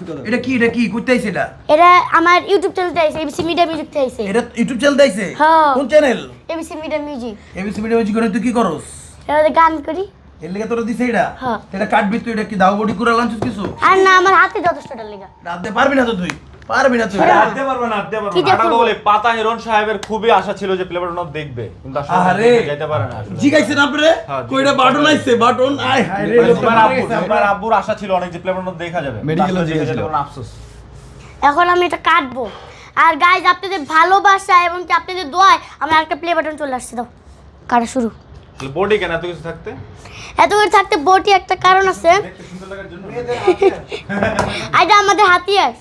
কি এটা কি? করতে আইছে এটা? এটা আমার ইউটিউব চ্যানেলতে আইছে এবিসি মিডিয়া মিউজিক তে আইছে। এটা ইউটিউব চ্যানেল আইছে? হ্যাঁ। কোন channel ABC media music ABC media music করে তুই কি করস? এটা গান করি। এর লেগে তোরা দিছে এটা? হ্যাঁ। এটা কাটবি তুই এটা কি দাও বডি করে লাঞ্চ কিছু? আর না আমার হাতে যথেষ্ট এটা লেগে। রাতে পারবি না তো তুই? পারবি না আনতে পারবে না আনতে পারবে না। আটা বলে পাতা হিরণ সাহেবের খুবই আশা ছিল যে প্লেবারন দেখবে। কিন্তু আসলে যেতে পারে না না হ্যাঁ, কইটা বাটন আইছে বাটন আয়। হায় রে আব্বুর- আমরা। আশা ছিল অনেক যে দেখা যাবে। Medical এ আসলে দিয়ে যেতে ছিল। পারে না, আফসোস। এখন আমি এটা কাটবো। আর গাইজ আপনাদের ভালোবাসা এবং কি আপনাদের দোয়ায় আমি একটা প্লে বাটন চলে আসছে দাও। কাটা শুরু। বডি কেন এত কিছু থাকতে? এত করে থাকতে বটি একটা কারণ আছে। দেখতে সুন্দর লাগার জন্য এটা আমাদের হাতিয়ার।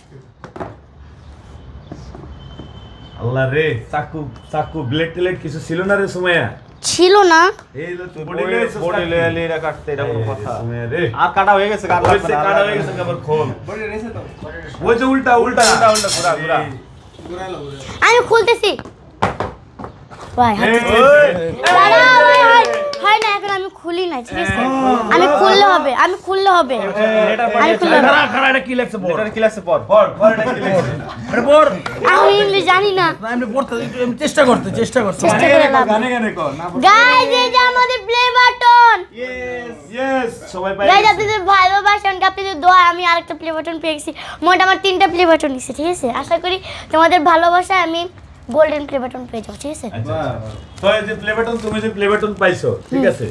আল্লাহ রে চাকু চাকু ব্লেড টেলেট কিছু ছিল না রে সুমাইয়া? ছিল না। এই লো তুই বডি বডি লেয়ালি এটা কাটতে এটা কোনো কথা। সুমাইয়া রে। আর কাটা হয়ে গেছে কাটা হয়ে গেছে আবার খোল। ওই যে উল্টা উল্টা। উল্টা উল্টা ঘুরা ঘুরা। আমি খুলতেছি। ভাই হাত। হয় না এখন আমি খুলি না ঠিক আছে? আমি খুললে হবে আমি খুললে হবে। আমি খুললে হবে। খাড়া খাড়া এটা কি লাগছে পড় এটা কি লাগছে পর পর পর এটা কি? এটা পড় আমি ইংলিশ জানি না। এমনি পড়তে আমি চেষ্টা করতে চেষ্টা করতে। চেষ্টা করে লাভ। গানে গানে কর না গাইজ এই যে আমাদের প্লে বাটন ইয়েস ইয়েস সবাই পাই গাইজ আপনাদের ভালোবাসেন আপনাদের দোয়া আমি আরেকটা প্লে বাটন পেয়েছি। মোট আমার তিনটা প্লে বাটন নিছি ঠিক আছে? আশা করি তোমাদের ভালোবাসায় আমি গোল্ডেন প্লে বাটন পেয়ে যাব ঠিক আছে? আচ্ছা তো এই যে প্লে বাটন তুমি যে প্লে বাটন পাইছো ঠিক আছে?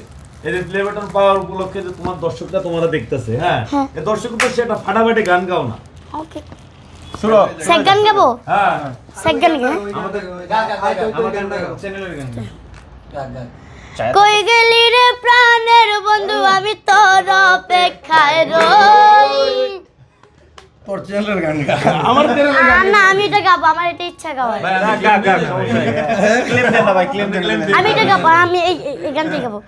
এই যে প্লে বাটন পাওয়ার উপলক্ষে যে তোমার দর্শকরা তোমরা দেখতেছে হ্যাঁ? হ্যাঁ। এই দর্শক তো সেটা ফাটাফাটি গান গাও না। ওকে শুনো। সেক গান গাবো? হ্যাঁ। সেক গান গাবো আমাদের চ্যানেলের গান কই গেলি রে প্রাণের তোর গান গা। আমার গান না আমি এটা গাবো আমার এটা ইচ্ছা গাওয়ার। আমি ভাই এটা গাবো আমি এই গানটাই গাবো।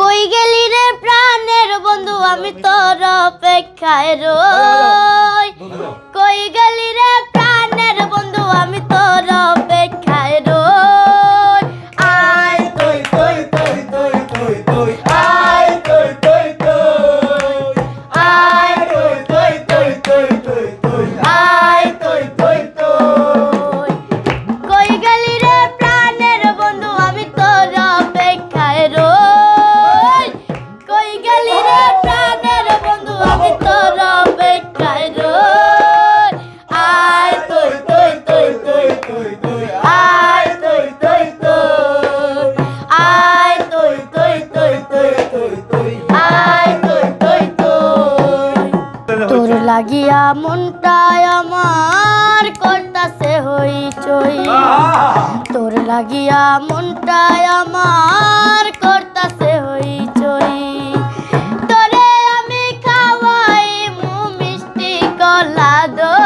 কই গেলি রে প্রাণের বন্ধু আমি তোর অপেক্ষায় রই। কই গেলি রে প্রাণের বন্ধু আমি লাগিয়া মনটায় আমার করতাছে হই চই তোর লাগিয়া মনটায় আমার করতাছে হই চই তোরে আমি খাওয়াই মু মিষ্টি কলা দই।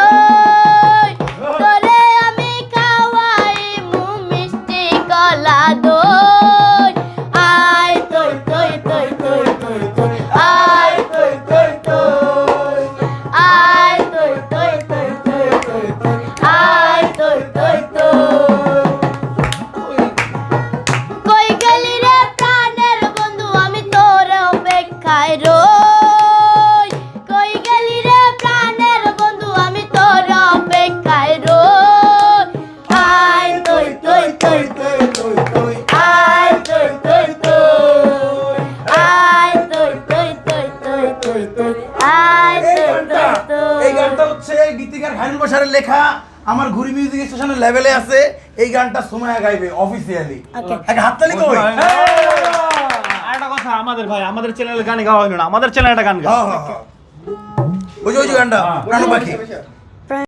গানটা? এই গানটা হচ্ছে গীতিকার বাসারের লেখা। আমার ঘুরি মিউজিক স্টেশনের লেভেলে আছে। এই গানটা সোমায়া গাইবে অফিসিয়ালি. একটা হাততালি কই আর একটা কথা আমাদের ভাই আমাদের চ্যানেলে গান গাওয়া হলো না। আমাদের চ্যানেলে একটা গান গাও। হ্যাঁ হ্যাঁ হ্যাঁ। ওই যে ওই যে গানটা প্রাণ পাখি